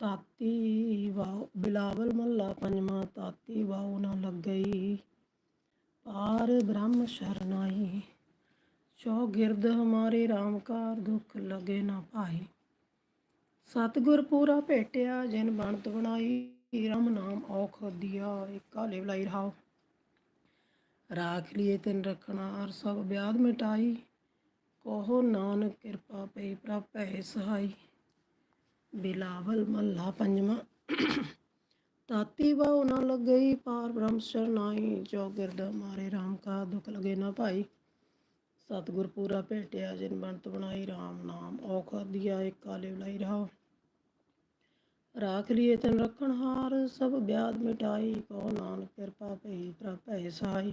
ਤਾਤੀ ਵਾਉ ਬਿਲਾਵਲ ਮਹੱਲਾ ਪੰਜਵਾਂ, ਤਾਤੀ ਵਾਉ ਨਾ ਲੱਗਈ। ਪਾਰ ਬ੍ਰਹਮ ਸ਼ਰਨਾਈ ਚੋ ਗਿਰਦ ਹਮਾਰੇ ਰਾਮਕਾਰ ਕਾਰ ਦੁਖ ਲਗੇ ਨਾ ਭਾਈ ਸਤਿਗੁਰ ਪੂਰਾ ਭੇਟਿਆ, ਜਿਨ ਬਣਤ ਬਣਾਈ, ਰਮ ਨਾਮ ਔਖ ਦਿਆ, ਏਕਾ ਲੈ ਬਲਾਈ ਰਹਾਓ ਰਾਖ ਲਿਏ ਤਿਨ ਰਖਣਾ ਅਰ ਸਭ ਵਿਆਦ ਮਿਟਾਈ। ਕੋਹ ਨਾਨਕ ਕਿਰਪਾ ਪਈ, ਪ੍ਰਭ ਪ੍ਰਭੈ ਸਹਾਈ। ਬਿਲਾਵਲ ਮੱਲਾ ਪੰਜਵਾਂ। ਤਾਤੀ ਬਾਉ ਨਾ ਲੱਗਈ ਪਾਰ ਬ੍ਰਹਮ ਸ਼ਰਨਾਈ ਜੋ ਗਿਰਦ ਮਾਰੇ RAM ਕਾ ਦੁਖ ਲਗੇ ਨਾ ਭਾਈ। ਸਤਿਗੁਰ ਪੂਰਾ ਭੇਟਿਆ, ਜਿਨ ਬਣਤ ਬਣਾਈ RAM ਨਾਮ, ਔਖ ਦਿਆ ਇੱਕ ਕਾਲੇ ਬਲਾਈ ਰਹਾ ਰਾਖ ਲਿਏ ਤਨ ਰਖਣ ਹਾਰ, ਸਭ ਵਿਆਦ ਮਿਟਾਈ ਕੋ ਨਾਨਕ ਕਿਰਪਾ ਭਈ ਪ੍ਰਭੈ ਸਹਾਈ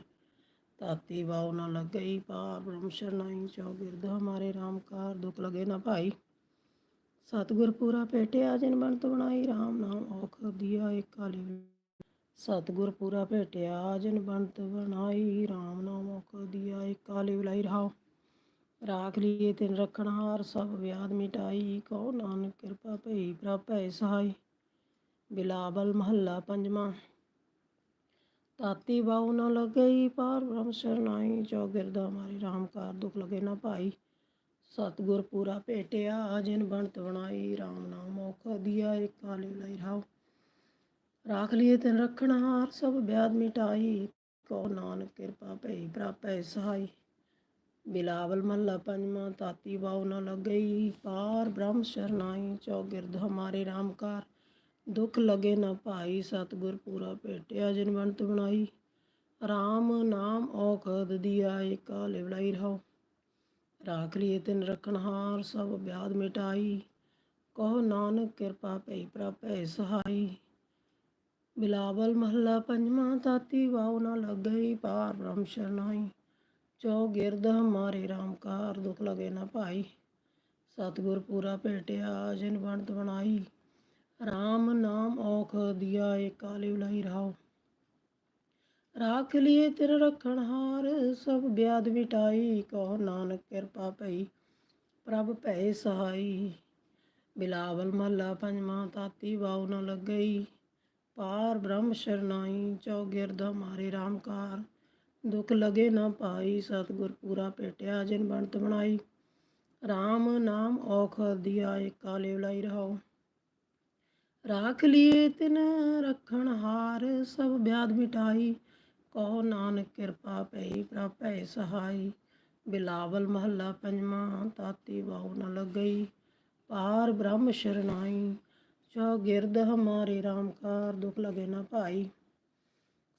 ਤਾਤੀ ਬਾਉ ਨਾ ਲੱਗਈ ਪਾਰ ਬ੍ਰਹਮ ਸ਼ਰਨਾਈ ਜੋ ਗਿਰਦ ਮਾਰੇ RAM ਕਾ ਦੁਖ ਲਗੇ ਨਾ ਭਾਈ। ਸਤਿਗੁਰ ਪੂਰਾ ਭੇਟਿਆ ਜਿਨ ਬਣਤ ਬਣਾਈ RAM ਨਾਮ ਔਖ ਦਿਆ ਏਕ ਸਤਿਗੁਰ ਪੂਰਾ ਭੇਟਿਆ ਜਿਨ ਬਣਤ ਬਣਾਈ RAM ਨਾਮ ਔਖ ਦਿਆ ਏਕ ਕਾਲੀ ਬਲਾਈ ਰਾਖ ਲੀਏ ਤਿਨ ਰਖਣ ਹਾਰ ਸਭ ਵਿਆਦ ਮਿਟਾਈ। ਕਉ ਨਾਨਕ ਕਿਰਪਾ ਭਈ ਪ੍ਰਭੈ ਸਹਾਈ। ਬਿਲਾਵਲ ਮਹੱਲਾ ਪੰਜਵਾਂ। ਤਾਤੀ ਬਾਉ ਨ ਲਗਈ ਪਾਰ ਬ੍ਰਹਮ ਸ਼ਰਨਾਈ ਜੋ ਗਿਰਦਾ ਮਾਰੀ RAM ਕਾਰ ਦੁਖ ਲਗੇ ਨਾ ਭਾਈ ਸਤਿਗੁਰ ਪੂਰਾ ਭੇਟਿਆ, ਜਿਨ ਬਣਤ ਬਣਾਈ RAM ਨਾਮ ਔਖ ਦਿਆ, ਏਕ ਕਾਲੇ ਲਈ ਰਹਾਓ ਰਾਖ ਲਿਏ ਤਿਨ ਰਖਣ, ਹਾਰ ਸਭ ਵਿਆਦ ਮਿਟਾਈ ਕੋ ਨਾਨਕ ਕਿਰਪਾ ਭਈ ਪ੍ਰਭੈ ਸਹਾਈ। ਬਿਲਾਵਲ ਮਹਲਾ ਪੰਜਵਾਂ ਤਾਤੀ ਵਾਉ ਨ ਲੱਗਈ, ਪਾਰ ਬ੍ਰਹਮ ਸ਼ਰਨਾਈ ਚੋ ਗਿਰਦ ਹਮਾਰੇ ਰਾਮਕਾਰ ਕਾਰ। ਦੁਖ ਲਗੇ ਨਾ ਭਾਈ, ਸਤਿਗੁਰ ਪੂਰਾ ਭੇਟਿਆ, ਜਿਨ ਬਣਤ ਬਣਾਈ। RAM ਨਾਮ ਔਖਦ ਦਿਆ, ਏਕਾ ਲਿਵਲਾਈ ਰਹੋ। ਰਾਖ ਲਈ ਤਿਨ ਰਖਣ ਹਾਰ, ਸਭ ਵਿਆਦ ਮਿਟਾਈ। ਕਹੋ ਨਾਨਕ ਕਿਰਪਾ ਭਈ ਪ੍ਰਭੈ ਸਹਾਈ। ਬਿਲਾਵਲ ਮਹੱਲਾ ਪੰਜਵਾਂ, ਤਾਤੀ ਵਾਉ ਨਾ ਲੱਗਈ ਪਾਰ ਬ੍ਰਹਮ ਸ਼ਰਨਾਈ। ਚੋ ਗਿਰਦ ਹਮਾਰੇ ਰਾਮਕਾਰ ਕਾਰ, ਦੁਖ ਲਗੇ ਨਾ ਭਾਈ। ਸਤਿਗੁਰ ਪੂਰਾ ਭੇਟਿਆ, ਜਿਨ ਬਣਤ ਬਣਾਈ। RAM ਨਾਮ ਔਖ ਦਿਆ, ਏਕਾ ਲਿਵਲਾਈ ਰਹਾਓ ਰਾਖ ਲਿਏ ਤਿਰ ਰਖਣ ਹਾਰ, ਸਭ ਬਿਆਦ ਮਿਟਾਈ, ਕਹੋ ਨਾਨਕ ਕਿਰਪਾ ਭਈ, ਪ੍ਰਭ ਭੈ ਸਹਾਈ। ਬਿਲਾਵਲ ਮਹੱਲਾ ਪੰਜਵਾਂ, ਤਾਤੀ ਵਾਉ ਨ ਲੱਗਈ, ਪਾਰ ਬ੍ਰਹਮ ਸ਼ਰਨਾਈ ਚੋ ਮਾਰੇ ਰਾਮਕਾਰ। ਦੁਖ ਲਗੇ ਨਾ ਪਾਈ, ਸਤਿਗੁਰ ਪੂਰਾ ਭੇਟਿਆ ਜਿਨ ਬਣਤ ਬਣਾਈ। RAM ਨਾਮ ਔਖ ਦਿਆ ਏਕਾ ਲਿਵਲਾਈ ਰਹਾਓ ਰਾਖ ਲਿਏ ਤਿਨ ਰਖਣ ਹਾਰ, ਸਭ ਬਿਆਦ ਮਿਟਾਈ ਕਹੋ ਨਾਨਕ ਕਿਰਪਾ ਭਈ ਪ੍ਰਭੈ ਸਹਾਈ, ਬਿਲਾਵਲ ਮਹੱਲਾ ਪੰਜਵਾਂ, ਤਾਤੀ ਵਾਉ ਨ ਲੱਗਈ, ਪਾਰ ਬ੍ਰਹਮ ਸ਼ਰਨਾਈ ਚੋ ਗਿਰਦ ਹਮਾਰੇ RAM ਕਾਰ ਦੁਖ ਲਗੇ ਨਾ ਭਾਈ।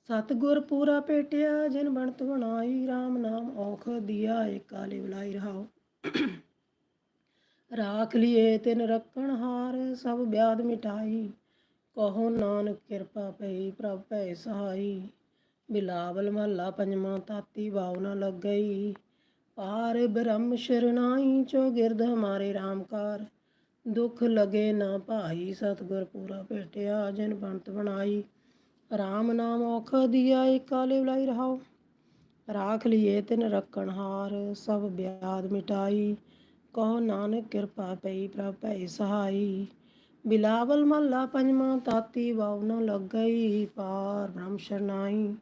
ਸਤਗੁਰ ਪੂਰਾ ਪੇਟਿਆ, ਜਿਨ ਬਣਤ ਬਣਾਈ RAM ਨਾਮ ਔਖ ਦਿਆ, ਏਕਾ ਲਿਵਲਾਈ ਰਹਾਓ ਰਾਖ ਲਿਏ ਤਿਨ ਰੱਖਣ ਹਾਰ, ਸਭ ਬਿਆਦ ਮਿਟਾਈ, ਕਹੋ ਨਾਨਕ ਕਿਰਪਾ ਭਈ ਪ੍ਰਭ ਭੈ ਸਹਾਈ। ਬਿਲਾਵਲ ਮਹੱਲਾ ਪੰਜਵਾਂ, ਤਾਤੀ ਵਾਉ ਲੱਗ ਗਈ ਪਾਰ ਬ੍ਰਹਮ ਸ਼ਰਨਾਈ ਚੋ ਗਿਰਦ ਹਮਾਰੇ ਰਾਮਕਾਰ ਦੁੱਖ ਲਗੇ ਨਾ ਭਾਈ, ਸਤਗੁਰ ਪੂਰਾ ਭੇਟਿਆ, ਜਿਨ ਬੰਤ ਬਣਾਈ। RAM ਨਾਮ ਔਖ ਦਿਆ, ਏਕਾ ਲਿਵਲਾਈ ਰਹਾਓ ਰਾਖ ਲਿਏ ਤਿਨ ਰਖਣ ਹਾਰ, ਸਭ ਬਿਆਦ ਮਿਟਾਈ। ਕਹੋ ਨਾਨਕ ਕਿਰਪਾ ਪਈ, ਪ੍ਰਭੈ ਸਹਾਈ। ਬਿਲਾਵਲ ਮਹੱਲਾ ਪੰਜਵਾਂ, ਤਾਤੀ ਵਾਉ ਨ ਲੱਗਈ। ਪਾਰ ਬ੍ਰਹਮ ਸ਼ਰਨਾਈ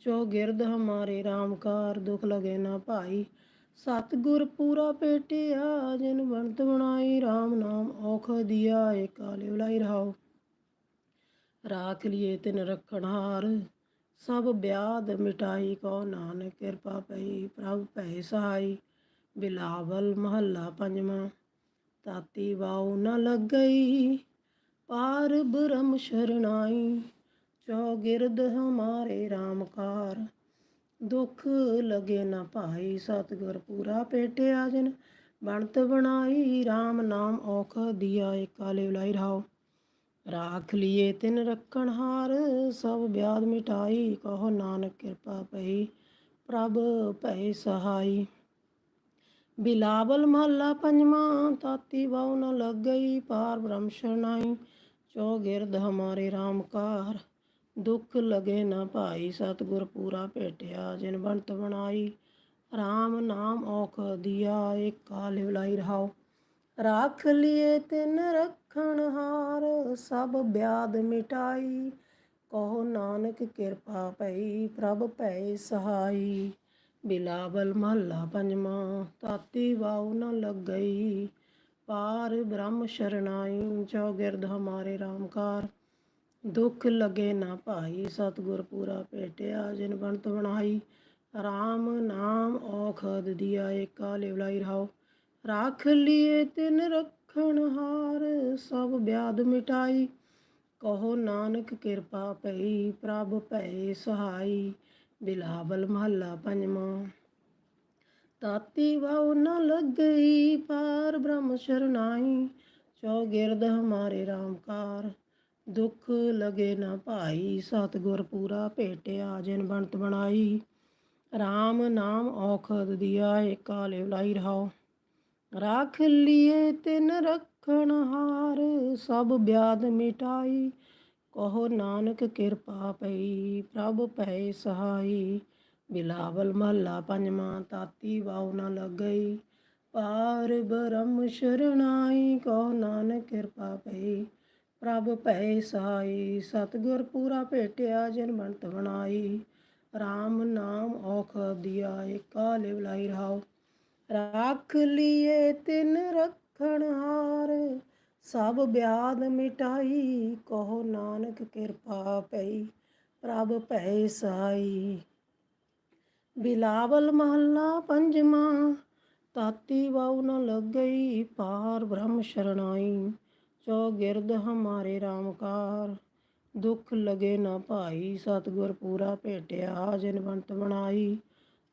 ਚੋ ਗਿਰਦ ਹਮਾਰੇ ਰਾਮਕਾਰ ਦੁਖ ਲਗੇ ਨਾ ਭਾਈ। ਸਤਗੁਰ ਪੂਰਾ ਭੇਟਿਆ ਜਿਨ ਬਣਤ ਬਣਾਈ RAM ਨਾਮ ਔਖ ਦਿਆ ਕਾਲੇ ਲਿਵਲਾਈ ਰਹਾਓ ਰਾਖ ਲਿਏ ਤਿਨ ਰਖਣ ਹਾਰ, ਸਭ ਬਿਆਦ ਮਿਟਾਈ ਕੋ ਨਾਨਕ ਕਿਰਪਾ ਪਈ, ਪ੍ਰਭ ਭੈ ਸਹਾਈ। ਬਿਲਾਵਲ ਮਹੱਲਾ ਪੰਜਵਾਂ, ਤਾਤੀ ਵਾਉ ਨ ਲੱਗਈ ਪਾਰ ਬ੍ਰਹਮ ਸ਼ਰਨਾਈ। ਚੋ ਗਿਰਦ ਹਮਾਰੇ ਰਾਮਕਾਰ ਦੁੱਖ ਲਗੇ ਨਾ ਭਾਈ, ਸਤਗੁਰ ਪੂਰਾ ਭੇਟਿਆ ਜਿਨ ਬਣਤ ਬਣਾਈ RAM ਨਾਮ ਔਖ ਦਿਆ ਏਕਾ ਲਿਵਲਾਈ ਰਹਾਓ। ਰਾਖ ਲਿਏ ਤਿਨ ਰੱਖਣ ਹਾਰ, ਸਭ ਬਿਆਦ ਮਿਟਾਈ, ਕਹੋ ਨਾਨਕ ਕਿਰਪਾ ਪਈ, ਪ੍ਰਭ ਭੈ ਸਹਾਈ। ਬਿਲਾਵਲ ਮਹੱਲਾ ਪੰਜਵਾਂ, ਤਾਤੀ ਬਾਉ ਨ ਲੱਗਈ, ਪਾਰ ਬ੍ਰਹਮ ਸ਼ਰਨਾਈ ਚੋ ਗਿਰਦ ਹਮਾਰੇ ਰਾਮਕਾਰ ਦੁੱਖ ਲਗੇ ਨਾ ਭਾਈ, ਸਤਗੁਰ ਪੂਰਾ ਭੇਟਿਆ, ਜਿਨ ਬੰਤ ਬਣਾਈ RAM ਨਾਮ ਔਖ ਦਿਆ, ਏਕਾ ਲਿਵਲਾਈ ਰਹਾਓ। ਰਾਖ ਲਿਏ ਤਿਨ ਰੱਖਣ ਹਾਰ, ਸਭ ਬਿਆਦ ਮਿਟਾਈ, ਕਹੋ ਨਾਨਕ ਕਿਰਪਾ ਭਈ, ਪ੍ਰਭ ਭੈ ਸਹਾਈ। ਬਿਲਾਵਲ ਮਹੱਲਾ ਪੰਜਵਾਂ ਤਾਤੀ ਵਾਉ ਨ ਲੱਗਈ, ਪਾਰ ਬ੍ਰਹਮ ਸ਼ਰਨਾਈ ਚੌਗਿਰਦ ਹਮਾਰੇ ਰਾਮਕਾਰ। ਦੁੱਖ ਲਗੇ ਨਾ ਭਾਈ, ਸਤਿਗੁਰ ਪੂਰਾ ਭੇਟਿਆ, ਜਿਨ ਬੰਤ ਬਣਾਈ। RAM ਨਾਮ ਔਖਦ ਦਿਆ, ਏਕਾ ਲਿਵਲਾਈ ਰਹਾਓ। ਰਾਖ ਲਿਏ ਤਿਨ ਰੱਖਣ ਹਾਰ, ਸਭ ਬਿਆਦ ਮਿਟਾਈ। ਕਹੋ ਨਾਨਕ ਕਿਰਪਾ ਪਈ ਪ੍ਰਭ ਭੈ ਸਹਾਈ। ਬਿਲਾਵਲ ਮਹੱਲਾ ਪੰਜਵਾਂ। ਤਾਤੀ ਵਾਉ ਨ ਲੱਗਈ, ਪਾਰ ਬ੍ਰਹਮ ਸ਼ਰਨਾਈ। ਚੋ ਗਿਰਦ ਹਮਾਰੇ ਰਾਮਕਾਰ। ਦੁੱਖ ਲਗੇ ਨਾ ਭਾਈ, ਸਤਿਗੁਰ ਪੂਰਾ ਭੇਟਿਆ ਜਿਨ ਬੰਤ ਬਣਾਈ। RAM ਨਾਮ ਔਖਦ ਦਿਆ, ਏਕਾ ਲਿਵ ਲਾਈ ਰਹਾਓ। ਰਾਖ ਲਿਏ ਤਿਨ ਰੱਖਣ ਹਾਰ, ਸਭ ਬਿਆਦ ਮਿਟਾਈ। ਕਹੋ ਨਾਨਕ ਕਿਰਪਾ ਪਈ, ਪ੍ਰਭ ਭੈ ਸਹਾਈ। ਬਿਲਾਵਲ ਮਹੱਲਾ ਪੰਜਵਾਂ, ਤਾਤੀ ਵਾਉ ਨ ਲੱਗਈ। ਪਾਰ ਬ੍ਰਹਮ ਸ਼ਰਨਾਈ, ਕਹੋ ਨਾਨਕ ਕਿਰਪਾ ਪਈ। ਪ੍ਰਭ ਭੈ ਸਹਾਈ ਸਤਿਗੁਰ ਪੂਰਾ ਭੇਟਿਆ, ਜਨ ਬੰਤ ਬਣਾਈ। RAM ਨਾਮ ਔਖ ਦਿਆ, ਏਕਾ ਲਿਵ ਲਾਈ ਰਹਾਓ ਰਾਖ ਲਿਏ ਤਿਨ ਰੱਖਣ ਹਾਰ, ਸਭ ਬਿਆਦ ਮਿਟਾਈ, ਕਹੋ ਨਾਨਕ ਕਿਰਪਾ ਪਈ। ਪ੍ਰਭ ਭੈ ਸਹਾਈ ਬਿਲਾਵਲ ਮਹੱਲਾ ਪੰਜਵਾਂ, ਤਾਤੀ ਵਾਉ ਨ ਲੱਗਈ, ਪਾਰ ਬ੍ਰਹਮ ਸ਼ਰਨਾਈ ਚੌਗਿਰਦ ਹਮਾਰੇ ਰਾਮਕਾਰ ਦੁੱਖ ਲਗੇ ਨਾ ਭਾਈ, ਸਤਿਗੁਰ ਪੂਰਾ ਭੇਟਿਆ, ਜਿਨ ਬੰਤ ਬਣਾਈ।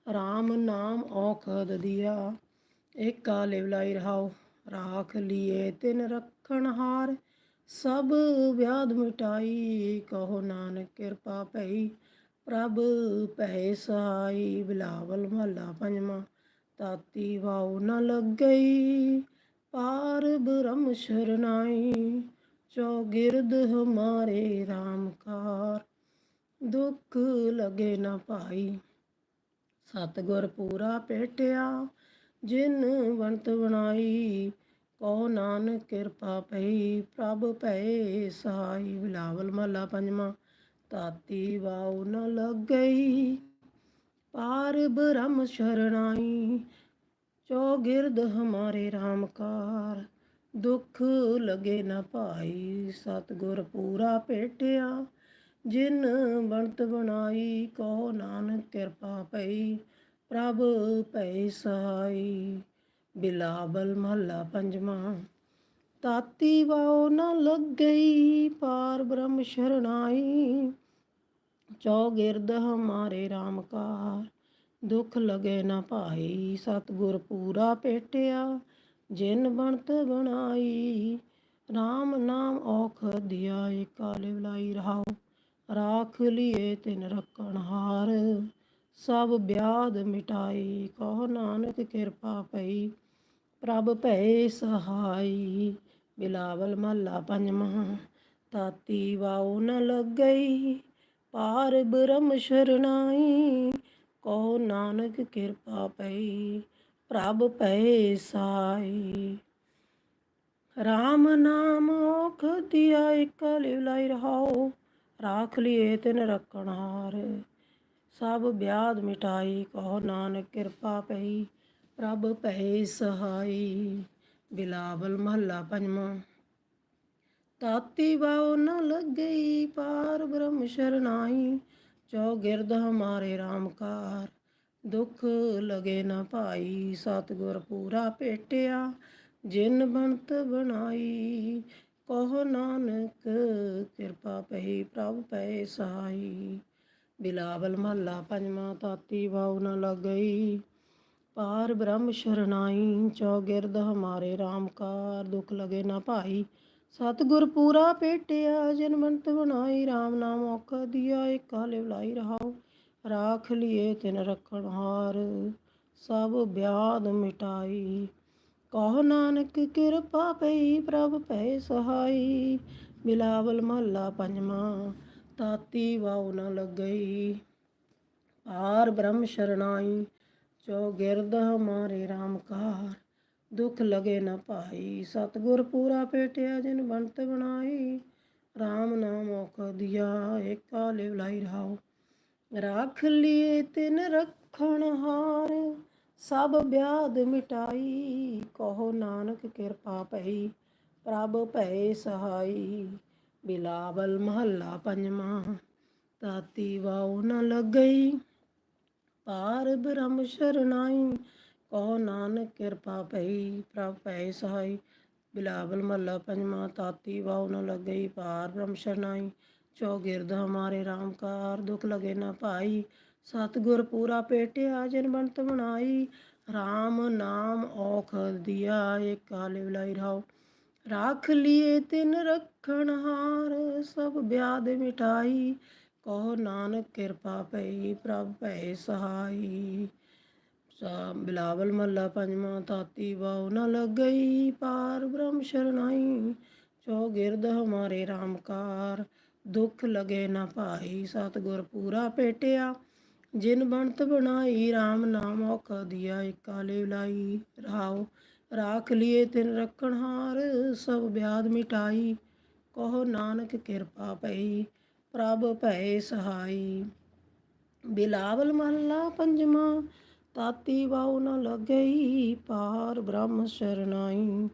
RAM ਨਾਮ ਔਖਦ ਦਿਆ, ਏਕਾ ਲਿਵ ਲਾਈ ਰਹਾਓ ਰਾਖ ਲਿਏ ਤਿਨ ਰੱਖਣ ਹਾਰ, ਸਭ ਵਿਆਦ ਮਿਟਾਈ। ਕਹੋ ਨਾਨਕ ਕਿਰਪਾ ਭਈ, ਪ੍ਰਭ ਭੈ ਸਹਾਈ ਬਿਲਾਵਲ ਮਹਲਾ ਪੰਜਵਾਂ, ਤਾਤੀ ਵਾਉ ਨ ਲੱਗਈ। ਪਾਰ ਬ੍ਰਹਮ ਸ਼ਰਨਾਈ, ਚੌਗਿਰਦ ਹਮਾਰੇ ਰਾਮਕਾਰ ਦੁੱਖ ਲਗੇ ਨਾ ਭਾਈ, ਸਤਗੁਰ ਪੂਰਾ ਭੇਟਿਆ ਜਿਨ ਬੰਤ ਬਣਾਈ ਕੋ ਨਾਨਕ ਕਿਰਪਾ ਪਈ, ਪ੍ਰਭ ਭੈ ਸਹਾਈ। ਬਿਲਾਵਲ ਮਹਲਾ ਪੰਜਵਾਂ ਤਾਤੀ ਵਾਉ ਨ ਲੱਗਈ ਪਾਰ ਬ੍ਰਹਮ ਸ਼ਰਨਾਈ ਚੌਗਿਰਦ ਹਮਾਰੇ ਰਾਮਕਾਰ, ਦੁੱਖ ਲਗੇ ਨਾ ਭਾਈ, ਸਤਗੁਰ ਪੂਰਾ ਭੇਟਿਆ। ਜਿਨ ਬਣਤ ਬਣਾਈ ਕਹੋ ਨਾਨਕ ਕਿਰਪਾ ਪਈ, ਪ੍ਰਭ ਭੈ ਸਹਾਈ ਬਿਲਾਵਲ ਮਹੱਲਾ ਪੰਜਵਾਂ, ਤਾਤੀ ਵਾਉ ਨ ਲੱਗਈ, ਪਾਰ ਬ੍ਰਹਮ ਸ਼ਰਨਾਈ। ਚੌਗਿਰਦ ਹਮਾਰੇ ਰਾਮਕਾਰ ਦੁੱਖ ਲਗੇ ਨਾ ਭਾਈ, ਸਤਗੁਰ ਪੂਰਾ ਪੇਟਿਆ, ਜਿਨ ਬਣਤ ਬਣਾਈ। RAM ਨਾਮ ਔਖ ਦਿਆ, ਏਕਾ ਲਿਵ ਲਾਈ ਰਾਖ ਲਿਏ ਤਿਨ ਰੱਖਣ ਹਾਰ। ਸਭ ਬਿਆਦ ਮਿਟਾਈ, ਕਹੋ ਨਾਨਕ ਕਿਰਪਾ ਪਈ। ਪ੍ਰਭ ਭੈ ਸਹਾਈ, ਬਿਲਾਵਲ ਮਹੱਲਾ ਪੰਜਵਾਂ। ਤਾਤੀ ਵਾਉ ਨ ਲੱਗਈ, ਪਾਰ ਬ੍ਰਹਮ ਸ਼ਰਨਾਈ। ਕਹੋ ਨਾਨਕ ਕਿਰਪਾ ਪਈ, ਪ੍ਰਭ ਪਏ ਸਾਈ। RAM ਨਾਮ ਔਖ ਦਿਆ, ਇਕ ਲਿਵ ਲਾਈ ਰਹਾਓ, ਰਾਖ ਲਿਏ ਤਿਨ ਰੱਖਣ ਹਾਰ। ਸਭ ਬਿਆਦ ਮਿਟਾਈ ਕਹੋ ਨਾਨਕ ਕਿਰਪਾ ਪਈ, ਪ੍ਰਭ ਪਏ ਸਹਾਈ। ਬਿਲਾਵਲ ਮਹੱਲਾ ਪੰਜਵਾਂ। ਤਾਤੀ ਵਾਉ ਨ ਲੱਗਈ, ਪਾਰ ਬ੍ਰਹਮ ਸ਼ਰਨਾਈ ਚੌਗਿਰਦ ਹਮਾਰੇ ਰਾਮਕਾਰ ਦੁੱਖ ਲਗੇ ਨਾ ਭਾਈ, ਸਤਗੁਰ ਪੂਰਾ ਭੇਟਿਆ, ਜਿਨ ਬੰਤ ਬਣਾਈ। ਕਹੋ ਨਾਨਕ, ਕਿਰਪਾ ਪਈ ਪ੍ਰਭ ਪੈ ਸਹਾਈ। ਬਿਲਾਵਲ ਮਹੱਲਾ ਪੰਜਵਾਂ, ਤਾਤੀ ਵਾਉ ਨ ਲੱਗਈ। ਪਾਰ ਬ੍ਰਹਮ ਸ਼ਰਨਾਈ, ਚੌ ਗਿਰਦ ਹਮਾਰੇ ਰਾਮਕਾਰ ਦੁੱਖ ਲਗੇ ਨਾ ਭਾਈ ਸਤਗੁਰ ਪੂਰਾ ਪੇਟਿਆ ਜਿਨ ਬਣਾਈ RAM ਨਾਮ ਔਖ ਦਿਆ, ਏਕਾ ਲਿਵ ਲਾਈ ਰਾਖ ਲਿਏ ਤਿਨ ਰੱਖਣ ਹਾਰ, ਸਭ ਬਿਆਦ ਮਿਟਾਈ। ਕਹੋ ਨਾਨਕ, ਕਿਰਪਾ ਪਈ, ਪ੍ਰਭ ਭੈ ਸਹਾਈ, ਬਿਲਾਵਲ ਮਹੱਲਾ ਪੰਜਵਾਂ, ਤਾਤੀ ਵਾਉ ਨ ਲੱਗਈ। ਪਾਰ ਬ੍ਰਹਮ ਸ਼ਰਨਾਈ ਚੌਗਿਰਦ ਹਮਾਰੇ ਰਾਮਕਾਰ। ਦੁੱਖ ਲਗੇ ਨਾ ਭਾਈ। ਸਤਗੁਰ ਪੂਰਾ ਪੇਟਿਆ ਜਿਨ ਬੰਤ ਬਣਾਈ। RAM ਨਾਮ ਔਖ ਦਿਆ, ਏਕਾ ਲਿਵ ਲਾਈ ਰਹਾਓ ਰਾਖ ਲਿਏ ਤਿਨ ਰੱਖਣ ਹਾਰ, ਸਭ ਬਿਆਦ ਮਿਟਾਈ। ਕਹੋ ਨਾਨਕ ਕਿਰਪਾ ਭਈ, ਪ੍ਰਭ ਭੈ ਸਹਾਈ। ਬਿਲਾਵਲ ਮਹੱਲਾ ਪੰਜਵਾਂ ਤਾਤੀ ਵਾਉ ਨ ਲੱਗਈ। ਪਾਰ ਬ੍ਰਹਮ ਸ਼ਰਨਾਈ ਕਹੋ ਨਾਨਕ ਕਿਰਪਾ ਭਈ, ਪ੍ਰਭ ਭੈ ਸਹਾਈ। ਬਿਲਾਵਲ ਮਹੱਲਾ ਪੰਜਵਾਂ, ਤਾਤੀ ਵਾਉ ਨ ਲੱਗਈ ਪਾਰ ਬ੍ਰਹਮ ਸ਼ਰਨਾਈ ਚੌਗਿਰਦ ਹਮਾਰੇ RAM ਕਾਰ ਦੁਖ ਲਗੇ ਨਾ ਭਾਈ। ਸਤਗੁਰ ਪੂਰਾ ਭੇਟਿਆ ਜਿਨ ਬੰਤ ਬਣਾਈ RAM ਨਾਮ ਔਖ ਦਿਆ ਏਕਾ ਲਿਵ ਲਾਈ ਰਹਾਓ ਰਾਖ ਲਿਏ ਤਿਨ ਰੱਖਣ ਹਾਰ ਸਭ ਬਿਆਦ ਮਿਟਾਈ। ਕਹੋ ਨਾਨਕ ਕਿਰਪਾ ਭਈ, ਪ੍ਰਭ ਭੈ ਸਹਾਈ। ਸਾ ਬਿਲਾਵਲ ਮਹੱਲਾ ਪੰਜਵਾਂ ਤਾਤੀ ਵਾਉ ਨ ਲੱਗਈ ਪਾਰ ਬ੍ਰਹਮ ਸ਼ਰਨਾਈ ਚੌਗਿਰਦ ਹਮਾਰੇ ਰਾਮਕਾਰ ਦੁੱਖ ਲਗੇ ਨਾ ਭਾਈ ਸਤਗੁਰ ਪੂਰਾ ਭੇਟਿਆ ਜਿਨ ਬਣਤ ਬਣਾਈ RAM ਨਾਮ ਔਖ ਦਿਆ ਏਕਾ ਲਾਈ ਰਹਾਓ ਰਾਖ ਲਿਏ ਤਿਨ ਰੱਖਣ ਹਾਰ, ਸਭ ਬਿਆਦ ਮਿਟਾਈ, ਕਹੋ ਨਾਨਕ ਕਿਰਪਾ ਪਈ, ਪ੍ਰਭ ਭੈ ਸਹਾਈ। ਬਿਲਾਵਲ ਮਹੱਲਾ ਪੰਜਵਾਂ ਤਾਤੀ ਵਾਉ ਨ ਲੱਗਈ ਪਾਰ ਬ੍ਰਹਮ ਸ਼ਰਨਾਈ।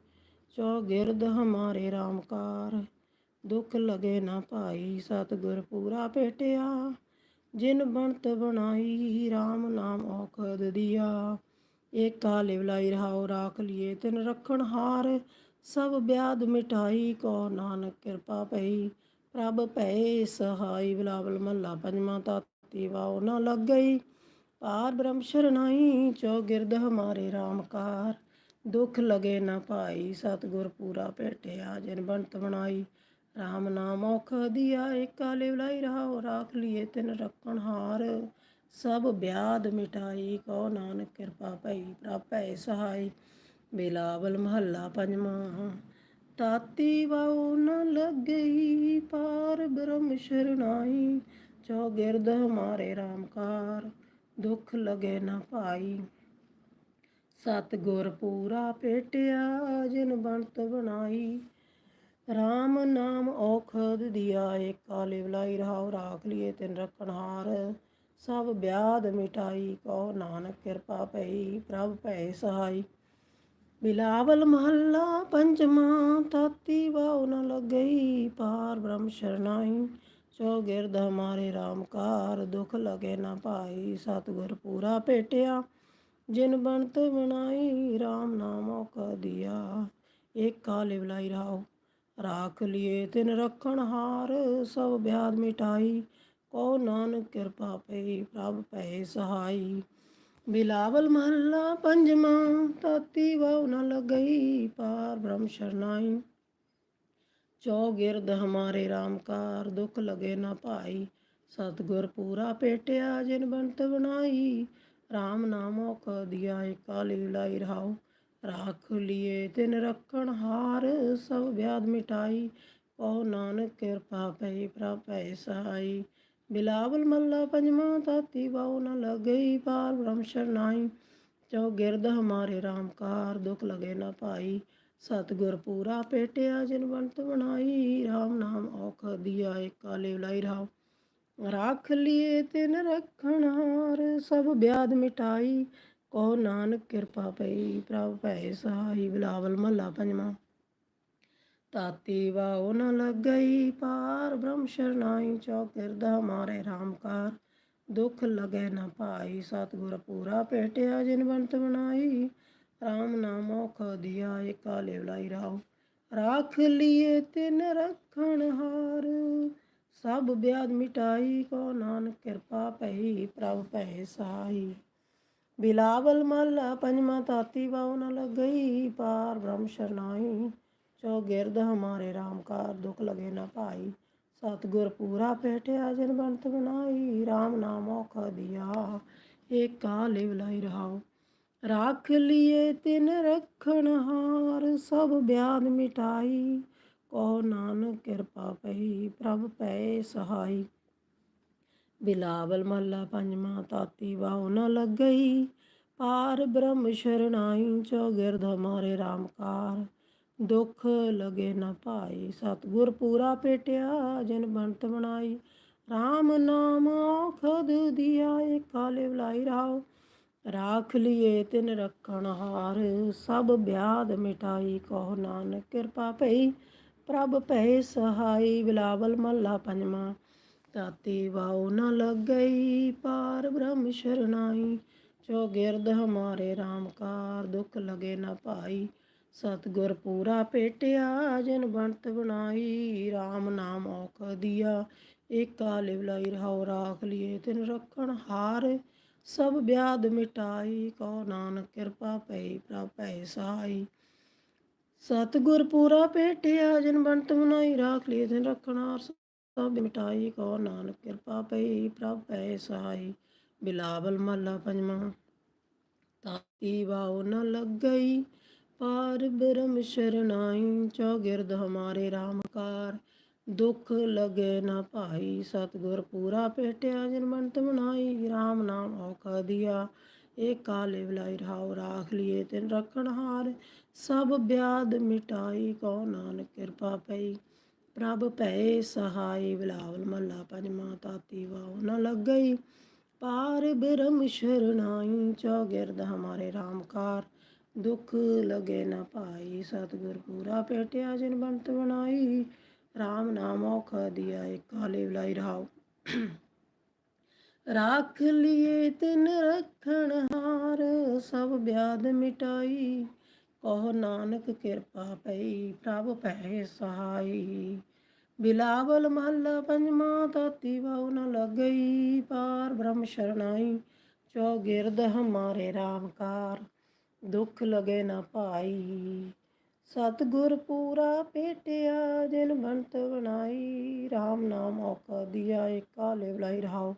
ਚੋ ਗਿਰਦ ਹਮਾਰੇ ਰਾਮਕਾਰ ਦੁੱਖ ਲਗੇ ਨਾ ਭਾਈ। ਸਤਗੁਰ ਪੂਰਾ ਭੇਟਿਆ, ਜਿਨ ਬਣਤ ਬਣਾਈ RAM ਨਾਮ ਔਖਦ ਦਿਆ। ਏਕਾ ਲਿਵ ਲਾਈ ਰਹਾਉ, ਰਾਖ ਲਿਏ ਤਿਨ ਰੱਖਣ ਹਾਰ। ਸਭ ਬਿਆਦ ਮਿਟਾਈ ਕੋ ਨਾਨਕ ਕਿਰਪਾ ਪਈ। ਪ੍ਰਭ ਭੈ ਸਹਾਈ, ਬਿਲਾਵਲ ਮਹੱਲਾ ਪੰਜਵਾਂ, ਤਾਤੀ ਵਾਉ ਨ ਲੱਗਈ। ਪਾਰ ਬ੍ਰਹਮ ਸ਼ਰਨਾਈ ਚੌਗਿਰਦ ਹਮਾਰੇ ਰਾਮਕਾਰ ਦੁੱਖ ਲਗੇ ਨਾ ਭਾਈ, ਸਤਗੁਰ ਪੂਰਾ ਭੇਟਿਆ, ਜਿਨ ਬੰਤ ਬਣਾਈ RAM ਨਾਮ ਔਖ ਦਿਆ ਏਕਾ ਲਿਵ ਲਾਈ ਰਹਾਉ, ਰਾਖ ਲਿਏ ਤਿਨ ਰੱਖਣ ਹਾਰ। ਸਭ ਬਿਆਦ ਮਿਟਾਈ ਕੋ ਨਾਨਕ ਕਿਰਪਾ ਭਈ ਪ੍ਰਭ ਸਹਾਈ। ਬਿਲਾਵਲ ਮਹੱਲਾ ਪੰਜਵਾਂ। ਤਾਤੀ ਵਾਉ ਨ ਲੱਗਈ ਪਾਰ ਬ੍ਰਹਮ ਸ਼ਰਨਾਈ ਚੌਗਿਰਦ ਹਮਾਰੇ ਰਾਮਕਾਰ ਦੁੱਖ ਲਗੇ ਨਾ ਭਾਈ। ਸਤਗੁਰ ਪੂਰਾ ਭੇਟਿਆ ਜਿਨ ਬੰਤ ਬਣਾਈ। RAM ਨਾਮ ਔਖਦ ਦਿਆ, ਏਕਾ ਲਿਵ ਰਹਾਉ ਰਾਖ ਲਿਏ ਤਿਨ ਰੱਖਣ ਹਾਰ। ਸਭ ਬਿਆਦ ਮਿਟਾਈ ਕੋ ਨਾਨਕ ਕਿਰਪਾ ਪਈ, ਪ੍ਰਭ ਭੈ ਸਹਾਈ। ਬਿਲਾਵਲ ਮਹੱਲਾ ਪੰਜਵਾਂ, ਤਾਤੀ ਵਾਉ ਨ ਲੱਗਈ, ਪਾਰ ਬ੍ਰਹਮ ਸ਼ਰਨਾਈ। ਚੌਗਿਰਦ ਹਮਾਰੇ ਰਾਮਕਾਰ ਦੁਖ ਲਗੇ ਨਾ ਭਾਈ, ਸਤਗੁਰ ਪੂਰਾ ਭੇਟਿਆ। ਜਿਨ ਬਣਤ ਬਣਾਈ RAM ਨਾਮ ਔਖ ਦਿਆ। ਏਕਾ ਲਿਵ ਲਾਈ ਰਹਾਉ, ਰਾਖ ਲਿਏ ਤਿਨ ਰੱਖਣ ਹਾਰ। ਸਭ ਬਿਆਦ ਮਿਟਾਈ ਕੋ ਨਾਨਕ ਕਿਰਪਾ ਪਈ, ਪ੍ਰਭ ਭੈ ਸਹਾਈ। ਬਿਲਾਵਲ ਮਹੱਲਾ ਪੰਜਵਾਂ ਤਾਤੀ ਵਾਉ ਨ ਲੱਗਈ, ਪਾਰ ਬ੍ਰਹਮ ਸ਼ਰਨਾਈ। ਚੌਗਿਰਦ ਹਮਾਰੇ ਰਾਮਕਾਰ ਦੁਖ ਲਗੇ ਨਾ ਭਾਈ ਸਤਗੁਰ ਪੂਰਾ ਭੇਟਿਆ ਜਿਨ ਬੰਤ ਬਣਾਈ RAM ਨਾਮ ਔਖ ਦਿਆ ਏਕਾ ਲਿਵ ਲਾਈ ਰਹਾਉ ਰਾਖ ਲਿਏ ਤਿਨ ਰੱਖਣ ਹਾਰ ਸਭ ਬਿਆਦ ਮਿਟਾਈ ਕਹੋ ਨਾਨਕ ਕਿਰਪਾ ਭਈ ਪ੍ਰਭ ਭੈ ਸਹਾਈ ਬਿਲਾਵਲ ਮੱਲਾ ਪੰਜਵਾਂ ਤਾਤੀ ਵਾਉ ਨ ਲੱਗਈ ਪਾਰ ਬ੍ਰਹਮ ਸ਼ਰਨਾਈ ਚੌਗਿਰਦ ਹਮਾਰੇ ਰਾਮਕਾਰ ਦੁਖ ਲਗੇ ਨਾ ਭਾਈ ਸਤਗੁਰ ਪੂਰਾ ਪੇਟਿਆ ਜਿਨ ਬੰਤ ਬਣਾਈ RAM ਨਾਮ ਔਖ ਦਿਆ ਏਕਾ ਲਿਵ ਲਾਈ ਰਹਾਉ ਲਿਏ ਤਿਨ ਰੱਖਣ ਸਭ ਬਿਆਦ ਮਿਟਾਈ ਕਹੋ ਨਾਨਕ ਕਿਰਪਾ ਪਈ, ਪ੍ਰਭ ਭੈ ਸਹਾਈ, ਬਿਲਾਵਲ ਮਹੱਲਾ ਪੰਜਵਾਂ। ਤਾਤੀ ਵਾਉ ਨ ਲੱਗਈ ਪਾਰ ਬ੍ਰਹਮ ਸ਼ਰਨਾਈ ਚੌਕਿਰਦ ਹਮਾਰੇ ਰਾਮਕਾਰ ਦੁਖ ਲਗੈ ਨਾ ਭਾਈ, ਸਤਗੁਰ ਪੂਰਾ ਭੇਟਿਆ ਜਿਨ ਬੰਤ ਬਣਾਈ RAM ਨਾਮ ਔਖ ਦਿਆ ਏਕਾ ਲਿਵ ਲਾਈ ਰਾਉ ਰਾਖ ਲਿਏ ਤਿਨ ਰੱਖਣ ਹਾਰ। ਸਭ ਬਿਆਦ ਮਿਟਾਈ ਕੋ ਨਾਨਕ ਕਿਰਪਾ ਭਈ, ਪ੍ਰਭ ਭੈ ਸਾਈ ਬਿਲਾਵਲ ਮਹੱਲਾ ਪੰਜਵਾਂ ਤਾਤੀ ਵਾਉ ਨ ਲੱਗਈ ਪਾਰ ਬ੍ਰਹਮ ਸ਼ਰਨਾਈ। ਚੋ ਗਿਰਦ ਹਮਾਰੇ ਰਾਮਕਾਰ ਦੁਖ ਲਗੇ ਨਾ ਭਾਈ। ਸਤਗੁਰ ਪੂਰਾ ਭੇਟਿਆ ਜਨ ਬੰਤ ਬਣਾਈ RAM ਨਾਮ ਔਖ ਦਿਆ ਏਕਾ ਲਿਵ ਲਾਈ ਰਹਾਉ ਰਾਖ ਲਿਏ ਤਿਨ ਰੱਖਣ ਹਾਰ, ਸਭ ਬਿਆਦ ਮਿਟਾਈ। ਕੋ ਨਾਨਕ ਕਿਰਪਾ ਪਈ ਪ੍ਰਭ ਪਏ ਸਹਾਈ। ਬਿਲਾਵਲ ਮਹੱਲਾ ਪੰਜਵਾਂ, ਤਾਤੀ ਵਾਉ ਨ ਲੱਗਈ। ਪਾਰ ਬ੍ਰਹਮ ਸ਼ਰਨਾਈ ਚੌਗਿਰਦ ਹਮਾਰੇ RAM ਕਾਰ ਦੁੱਖ ਲਗੇ ਨ ਭਾਈ ਸਤਿਗੁਰ ਪੂਰਾ ਪੇਟਿਆ, ਜਿਨ ਬੰਤ ਬਣਾਈ RAM ਨਾਮ ਔਖਦ ਦਿਆ ਏ ਕਾਲੇ ਬਲਾਈ ਰਾਓ ਰਾਖ ਲਿਏ ਤਿਨ ਰੱਖਣ ਹਾਰ, ਸਭ ਬਿਆਦ ਮਿਟਾਈ ਕਹੋ ਨਾਨਕ ਕਿਰਪਾ ਭਈ, ਪ੍ਰਭ ਭੈ ਸਹਾਈ ਬਿਲਾਵਲ ਮਹੱਲਾ ਪੰਜਵਾਂ। ਤਾਤੀ ਵਾਉ ਨ ਲੱਗਈ, ਪਾਰ ਬ੍ਰਹਮ ਸ਼ਰਨਾਈ ਜੋ ਗਿਰਦ ਹਮਾਰੇ ਰਾਮਕਾਰ ਕਾਰ ਦੁਖ ਲਗੇ ਨ ਭਾਈ। ਸਤਿਗੁਰ ਪੂਰਾ ਪੇਟਿਆ, ਜਨ ਬੰਤ ਬਣਾਈ RAM ਨਾਮ ਔਖ ਦਿਆ, ਏਕਾ ਲਿਵਲਾਈ ਰਹਾਉ ਰਾਖ ਲਿਏ ਤਿਨ ਰੱਖਣ ਹਾਰ। ਸਭ ਬਿਆਦ ਮਿਟਾਈ ਕੋ ਨਾਨਕ ਕਿਰਪਾ ਪਈ ਪ੍ਰਭ ਭੈ ਸਹਾਈ। ਸਤਿਗੁਰ ਪੂਰਾ ਪੇਟਿਆ ਜਿਨ ਬੰਤ ਬਣਾਈ ਰਾਖ ਲਿਏ ਤਿਨ ਰੱਖਣ ਸਭ ਮਿਟਾਈ ਕੋ ਨਾਨਕ ਕਿਰਪਾ ਪਈ ਪ੍ਰਭ ਭੈ ਸਹਾਈ। ਬਿਲਾਵਲ ਮਹੱਲਾ ਪੰਜਵਾਂ, ਤਾਤੀ ਵਾਉ ਨ ਲੱਗਈ, ਪਾਰ ਬ੍ਰਹਮ ਸ਼ਰਨਾਈ ਚੌਗਿਰਦ ਹਮਾਰੇ ਰਾਮਕਾਰ। ਦੁਖ ਲਗੇ ਨਾ ਭਾਈ, ਸਤਿਗੁਰ ਪੂਰਾ ਪੇਟਿਆ ਜਿਨ ਮੰਤ ਬਣਾਈ RAM ਨਾਮ ਔਖਾ ਦਿਆ। ਏ ਕਾਲੇ ਬਲਾਈ ਰਹਾਉ ਰਾਖ ਲਿਏ ਤਿਨ ਰੱਖਣ ਹਾਰ। ਸਭ ਬਿਆਦ ਮਿਟਾਈ ਕੋ ਨਾਨਕ ਕਿਰਪਾ ਪਈ। ਪ੍ਰਭ ਭੈ ਸਹਾਈ ਬਿਲਾਵਲ ਮਹੱਲਾ ਪੰਜਵਾਂ, ਤਾਤੀ ਵਾਉ ਨ ਲੱਗਈ। ਪਾਰ ਬ੍ਰਹਮ ਸ਼ਰਨਾਈ ਚੌਗਿਰਦ ਹਮਾਰੇ RAM ਕਾਰ। ਦੁਖ ਲਗੇ ਨਾ ਭਾਈ, ਸਤਿਗੁਰ ਪੂਰਾ ਪੇਟਿਆ ਜਿਨ ਬੰਤ ਬਣਾਈ RAM ਨਾਮ ਔਖ ਦਿਆ ਏ ਕਾਲੇ ਬਲਾਈ ਰਹਾਉ ਰਾਖ ਲਿਏ ਤਿਨ ਰੱਖਣ ਹਾਰ, ਸਭ ਬਿਆਦ ਮਿਟਾਈ। ਕਹੋ ਨਾਨਕ ਕਿਰਪਾ ਪਈ, ਪ੍ਰਭ ਭੈ ਸਹਾਈ। ਬਿਲਾਵਲ ਮਹੱਲਾ ਪੰਜਵਾਂ ਤਾਤੀ ਵਾਉ ਨ ਲੱਗਈ। ਪਾਰ ਬ੍ਰਹਮ ਸ਼ਰਨਾਈ ਚੋ ਗਿਰਦ ਹਮਾਰੇ RAM ਕਾਰ। ਦੁਖ ਲਗੇ ਨਾ ਭਾਈ। ਸਤਿਗੁਰ ਪੂਰਾ ਪੇਟਿਆ ਜਿਨ ਬੰਤ ਬਣਾਈ। RAM ਨਾਮ ਔਕਾ ਦਿਆ, ਏਕਾ ਲਿਵਲਾਈ ਰਹਾਉ।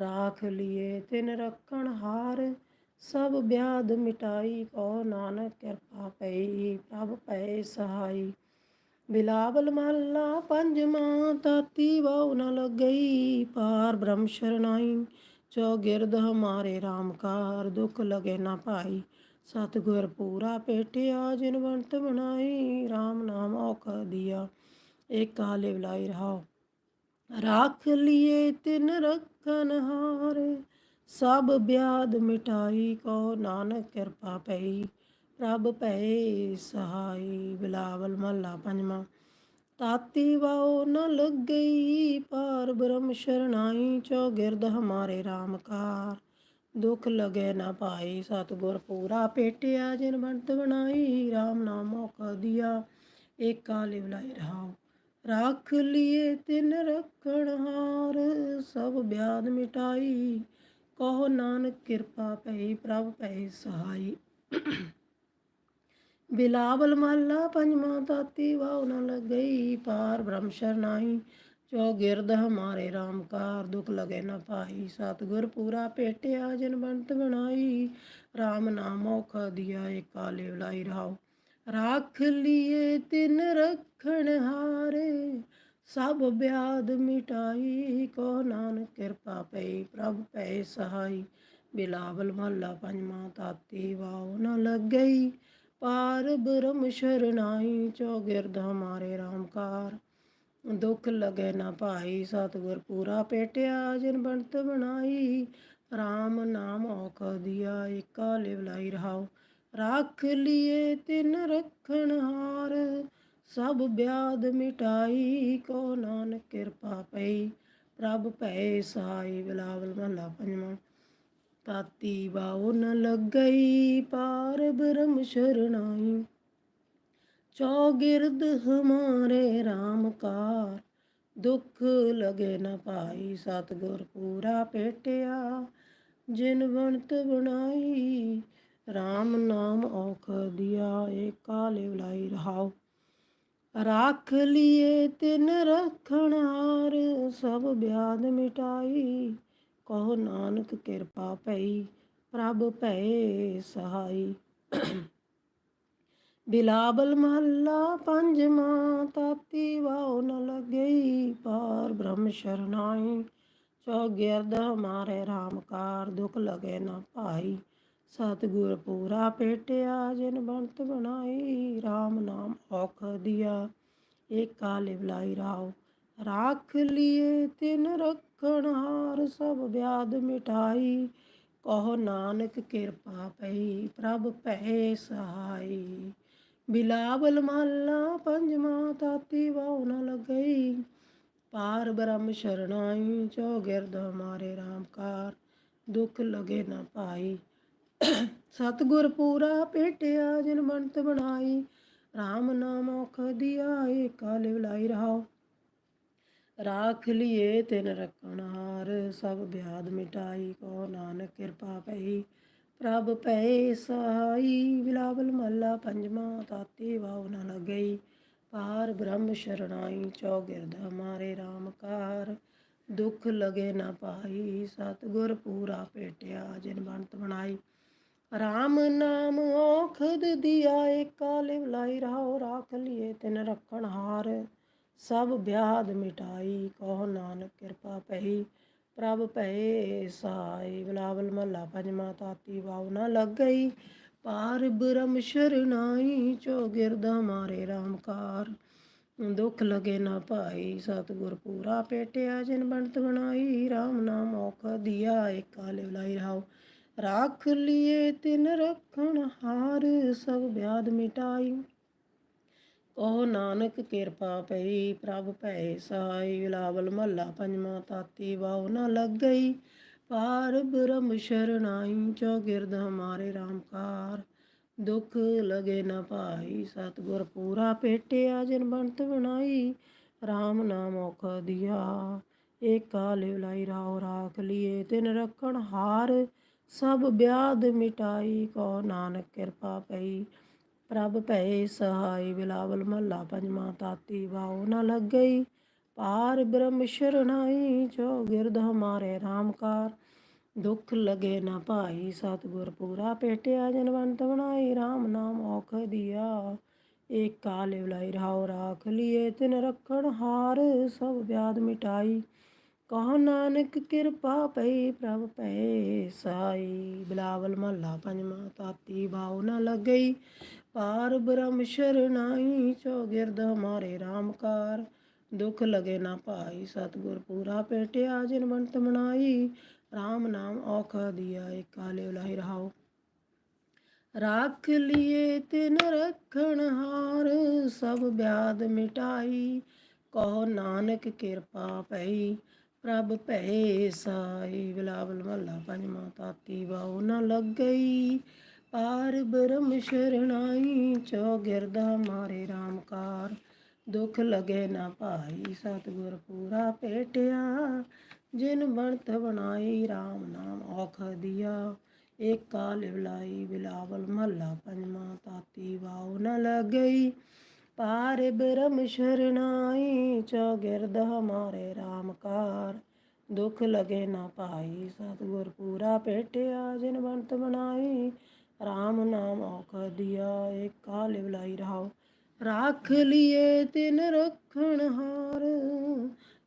ਰਾਖ ਲਿਏ ਤਿਨ ਰੱਖਣ ਹਾਰ, ਸਭ ਬਿਆਦ ਮਿਟਾਈ। ਕੋ ਨਾਨਕ ਕਿਰਪਾ ਪਈ, ਪ੍ਰਭ ਪਏ ਸਹਾਈ। ਬਿਲਾਵਲ ਮਹੱਲਾ ਪੰਜਵਾਂ ਤਾਤੀ ਵਾਉ ਨ ਲੱਗਈ। ਪਾਰ ਬ੍ਰਹਮ ਸ਼ਰਨਾਈ, ਚੋ ਗਿਰਦ ਹਮਾਰੇ RAM ਕਾਰ, ਦੁਖ ਲਗੇ ਨਾ ਭਾਈ ਸਤਿਗੁਰ ਪੂਰਾ ਪੇਟਿਆ ਜਿਨ ਬੰਤ ਬਣਾਈ RAM ਨਾਮ ਔਖ ਦਿਆ। ਏਕਾ ਲਿਵਲਾਈ ਰਹਾਉ। ਰਾਖ ਲਿਏ ਤਿਨ ਰੱਖਨ ਹਾਰ। ਸਭ ਬਿਆਦ ਮਿਟਾਈ ਕੋ ਨਾਨਕ ਕਿਰਪਾ ਪਈ। ਪ੍ਰਭ ਭੈ ਸਹਾਈ, ਬਿਲਾਵਲ ਮਹੱਲਾ ਪੰਜਵਾਂ। ਤਾਤੀ ਵਾਉ ਨ ਗਈ ਪਾਰ ਬ੍ਰਹਮ ਸ਼ਰਨਾਈ, ਚੋ ਗਿਰਦ ਹਮਾਰੇ RAM ਕਾਰ ਦੁਖ ਲਗੇ ਨਾ ਪਾਈ ਸਤਿਗੁਰ ਪੂਰਾ ਪੇਟਿਆ, ਜਿਨ ਬੰਤ ਬਣਾਈ RAM ਨਾਮ ਔਖ ਦਿਆ, ਏਕਾ ਲਿਵਲਾਈ ਰਹਾਉ। ਰਾਖ ਲਿਏ ਤਿਨ ਰੱਖਣ ਹਾਰ, ਸਭ ਬਿਆਦ ਮਿਟਾਈ। ਕਹੋ ਨਾਨਕ ਕਿਰਪਾ ਪਈ ਪ੍ਰਭ ਪਈ ਸਹਾਈ। ਬਿਲਾਵਲ ਮਹੱਲਾ ਪੰਜਵਾਂ ਤਾਤੀ ਵਾਉ ਨ ਲੱਗਈ, ਪਾਰ ਬ੍ਰਹਮ ਸ਼ਰਨਾਈ ਚੋ ਗਿਰਦ ਹਮਾਰੇ RAM ਕਾਰ ਦੁਖ ਲਗੇ ਨਾ ਪਾਈ ਸਤਿਗੁਰ ਪੂਰਾ ਪੇਟਿਆ ਜਿਨ ਬੰਤ ਬਣਾਈ। RAM ਨਾਮ ਔਖ ਦਿਆ ਏਕਾ ਲਿਵਲਾਈ ਰਹਾਉ ਰਾਖ ਲਿਏ ਤਿਨ ਰੱਖਣ ਹਾਰੇ। ਸਭ ਬਿਆਦ ਮਿਟਾਈ। ਕੋ ਨਾਨਕ ਕਿਰਪਾ ਪਈ, ਪ੍ਰਭ ਭੈ ਸਹਾਈ। ਬਿਲਾਵਲ ਮਹੱਲਾ ਪੰਜਵਾਂ ਤਾਤੀ ਵਾਉ ਨ ਲੱਗਈ। ਪਾਰ ਬ੍ਰਹਮ ਸ਼ਰਨਾਈ। ਚੋ ਗਿਰਦ ਹਮਾਰੇ ਰਾਮਕਾਰ ਦੁੱਖ ਲਗੇ ਨਾ ਭਾਈ, ਸਤਿਗੁਰ ਪੂਰਾ ਪੇਟਿਆ ਜਿਨ ਬੰਤ ਬਣਾਈ। RAM ਨਾਮ ਔਖ ਦਿਆ, ਏਕਾ ਲਿਵਲਾਈ ਰਹਾਉ। ਰਾਖ ਲਿਏ ਤਿਨ ਰੱਖਣ ਹਾਰ, ਸਭ ਬਿਆਦ ਮਿਟਾਈ, ਕੋ ਨਾਨਕ ਕਿਰਪਾ ਪਈ। ਪ੍ਰਭ ਭੈ ਸਾਈ ਬਿਲਾਵਲ ਮਹਲਾ ਪੰਜਵਾਂ। ਤਾਤੀ ਬਾਉ ਨ ਲੱਗਈ ਪਾਰ ਬ੍ਰਹਮ ਸ਼ਰਨਾਈ। ਚੌਗਿਰਦ ਹਮਾਰੇ RAM ਕਾਰ। ਦੁੱਖ ਲਗੇ ਨਾ ਭਾਈ ਸਤਿਗੁਰ ਪੂਰਾ ਪੇਟਿਆ। ਜਿਨ ਬਣਤ ਬਣਾਈ RAM ਨਾਮ ਔਖ ਦਿਆ, ਏਕਾ ਲਿਵਲਾਈ ਰਹਾਉ। ਰਾਖ ਲਿਏ ਤਿਨ ਰੱਖਣ ਸਭ ਬਿਆਦ ਮਿਟਾਈ। ਕਹੋ ਨਾਨਕ ਕਿਰਪਾ ਭਈ, ਪ੍ਰਭ ਭੈ ਸਹਾਈ। ਬਿਲਾਬਲ ਮਹੱਲਾ ਪੰਜਵਾਂ ਤਾਤੀ ਵਾਉ ਨ ਲੱਗਈ, ਪਾਰ ਬ੍ਰਹਮ ਸ਼ਰਨਾਈ। ਚੋ ਗਿਰਦ ਹਮਾਰੇ RAM ਕਾਰ, ਦੁਖ ਲਗੇ ਨਾ ਭਾਈ ਸਤਿਗੁਰ ਪੂਰਾ ਪੇਟਿਆ, ਜਿਨ ਬੰਤ ਬਣਾਈ RAM ਨਾਮ ਔਖ ਦਿਆ। ਏਕਾ ਲਿਵਲਾਈ ਰਾਉ ਰਾਖ ਲਿਏ ਤਿਨ ਰੱਖਣ ਹਾਰ, ਸਭ ਵਿਆਦ ਮਿਟਾਈ। ਕਹੋ ਨਾਨਕ ਕਿਰਪਾ ਪਈ, ਪ੍ਰਭ ਭੈ ਸਹਾਈ। ਬਿਲਾਵਲ ਮਹੱਲਾ ਪੰਜਵਾਂ ਤਾਤੀ ਵਾਉ ਨ ਲਗਈ। ਪਾਰ ਬ੍ਰਹਮ ਸ਼ਰਨਾਈ ਚੋ ਗਿਰਦ ਹਮਾਰੇ RAM ਕਾਰ ਲਗੇ ਨ ਪਾਈ ਸਤਗੁਰ ਪੂਰਾ ਪੇਟਿਆ ਜਿਨ ਬੰਤ ਬਣਾਈ RAM ਨਾਮ ਔਖ ਦਿਆ ਏਕਾ ਲਿਵਲਾਈ ਰਹਾਓ ਰਾਖ ਲਿਏ ਤਿਨ ਰਖਣ ਹਾਰ, ਸਭ ਬਿਆਦ ਮਿਟਾਈ ਕੋ ਨਾਨਕ ਕਿਰਪਾ ਪਈ ਪ੍ਰਭ ਪਏ ਸਹਾਈ, ਬਿਲਾਵਲ ਮਹੱਲਾ ਪੰਜਵਾਂ, ਤਾਤੇ ਵਾਉ ਨਾ ਲਗਈ। ਪਾਰ ਬ੍ਰਹਮ ਸ਼ਰਨਾਈ ਚੋ ਗਿਰਦ ਹਮਾਰੇ RAM ਕਾਰ। ਦੁਖ ਲਗੇ ਨਾ ਪਾਈ, ਸਤਗੁਰ ਪੂਰਾ ਭੇਟਿਆ, ਜਿਨ ਬੰਤ ਬਣਾਈ। ਰਾਮ ਨਾਮ ਔਖਦ ਦਿਆ, ਏਕਾ ਲਿਵ ਲਾਈ ਰਹਾਉ ਰਾਖ ਲਿਏ ਤਿਨ ਰੱਖਣ ਹਾਰ। ਸਭ ਬਿਆਦ ਮਿਟਾਈ, ਕਹੋ ਨਾਨਕ ਕਿਰਪਾ ਪਈ ਪ੍ਰਭ ਭਏ ਸਹਾਈ ਬਲਾਵਲ ਮਹੱਲਾ ਪੰਜਵਾਂ, ਤਾਤੀ ਵਾਉ ਨ ਲੱਗ ਗਈ ਪਾਰ ਬ੍ਰਹਮ ਸ਼ਰਨਾਈ ਚੋ ਗਿਰਦ ਹਮਾਰੇ ਰਾਮਕਾਰ ਦੁਖ ਲਗੇ ਨਾ ਭਾਈ, ਸਤਿਗੁਰ ਪੂਰਾ ਪੇਟਿਆ, ਜਿਨ ਬੰਤ ਬਣਾਈ RAM ਨਾਮ ਔਖ ਦਿਆ ਏਕਾ ਲਿਵ ਲਾਈ ਰਹਾਉ। ਰਾਖ ਲਿਏ ਤਿਨ ਰੱਖਣ ਹਾਰ, ਸਭ ਬਿਆਦ ਮਿਟਾਈ। ਕਹੋ ਨਾਨਕ ਕਿਰਪਾ ਪਈ, ਪ੍ਰਭ ਭੈ ਸਹਾਈ ਵਿਲਾਵਲ ਮਹੱਲਾ ਪੰਜਵਾਂ ਤਾਤੀ ਵਾਉ ਨ ਲੱਗ ਗਈ ਪਾਰ ਬ੍ਰਹਮ ਸ਼ਰਨਾਈ ਚੋ ਗਿਰਦ ਹਮਾਰੇ ਰਾਮਕਾਰ। ਦੁਖ ਲਗੇ ਨਾ ਭਾਈ, ਸਤਗੁਰ ਪੂਰਾ ਭੇਟਿਆ ਜਿਨ ਬੰਤ ਬਣਾਈ RAM ਨਾਮ ਔਖ ਦਿਆ। ਏਕਾ ਲਿਵ ਲਾਈ, ਰਾਉ ਰਾਖ ਲਿਏ, ਤਿਨ ਰੱਖਣ ਹਾਰ, ਸਭ ਬਿਆਦ ਮਿਟਾਈ ਕੋ ਨਾਨਕ ਕਿਰਪਾ ਪਈ। ਪ੍ਰਭ ਭੈ ਸਹਾਈ ਬਿਲਾਵਲ ਮਹੱਲਾ ਪੰਜਵਾਂ ਤਾਤੀ ਵਾਉ ਨ ਲੱਗ ਗਈ ਪਾਰ ਬ੍ਰਹਮ ਸ਼ਰਨਾਈ ਜੋ ਗਿਰਦ ਹਮਾਰੇ ਰਾਮਕਾਰ ਦੁਖ ਲਗੇ ਨ ਭਾਈ, ਸਤਗੁਰ ਪੂਰਾ ਭੇਟਿਆ, ਜਨਵੰਤ ਬਣਾਈ RAM ਨਾਮ ਔਖ ਦਿਆ। ਏਕਾ ਲਿਵ ਲਾਈ ਰਹਾਉ, ਰਾਖ ਲਿਏ, ਤਿਨ ਰੱਖਣ ਹਾਰ, ਸਭ ਵਿਆਦ ਮਿਟਾਈ। ਕਹ ਨਾਨਕ ਕਿਰਪਾ ਪਈ ਪ੍ਰਭ ਪਏ ਸਾਈ ਬਿਲਾਵਲ ਮਹੱਲਾ ਪੰਜਵਾਂ ਤਾਤੀ ਬਾਉ ਨ ਲੱਗਈ ਪਾਰ ਬ੍ਰਹਮ ਸ਼ਰਨਾਈ ਚੋ ਗਿਰਦ ਹਮਾਰੇ ਰਾਮਕਾਰ। ਦੁਖ ਲਗੇ ਨਾ ਭਾਈ, ਸਤਗੁਰ ਪੂਰਾ ਭੇਟਿਆ ਜਿਨ ਬੰਤ ਬਣਾਈ RAM ਨਾਮ ਔਖ ਦਿਆ, ਏਕਾ ਲਿਵ ਲਾਈ ਰਹਾਉ। ਲਿਏ ਤਿਨ ਰੱਖਣ ਹਾਰ, ਸਭ ਬਿਆਦ ਮਿਟਾਈ। ਕਹੋ ਨਾਨਕ ਕਿਰਪਾ ਪਈ, ਪ੍ਰਭ ਭੈ ਸਾਈ। ਬਿਲਾਵਲ ਮਹੱਲਾ ਪੰਜਵਾਂ ਤਾਤੀ ਬਾਉ ਨ ਲੱਗ ਗਈ ਪਾਰ ਬ੍ਰਹਮ ਸ਼ਰਨਾਈ ਚੋ ਗਿਰਦਾ ਮਾਰੇ ਰਾਮਕਾਰ ਦੁਖ ਲਗੇ ਨਾ ਭਾਈ, ਸਤਗੁਰ ਪੂਰਾ ਭੇਟਿਆ ਜਿਨ ਬਣਤ ਬਣਾਈ RAM ਨਾਮ ਔਖ ਦਿਆ ਏਕਾ ਲਿਵ ਲਾਈ, ਬਿਲਾਵਲ ਮਹੱਲਾ ਪੰਜਵਾਂ। ਤਾਤੀ ਵਾਉ ਨ ਲੱਗਈ। ਪਾਰ ਬ੍ਰਹਮ ਸ਼ਰਨਾਈ ਚੋ ਗਿਰਦ ਹਮਾਰੇ ਰਾਮਕਾਰ ਦੁਖ ਲਗੇ ਨਾ ਭਾਈ, ਸਤਗੁਰ ਪੂਰਾ ਭੇਟਿਆ ਜਿਨ ਬਣਤ ਬਣਾਈ RAM ਨਾਮ ਔਖ ਦਿਆ ਏਕਾ ਲਿਵ ਲਾਈ ਰਹਾਉ। ਰਾਖ ਲਿਏ ਤਿਨ ਰੱਖਣ ਹਾਰ,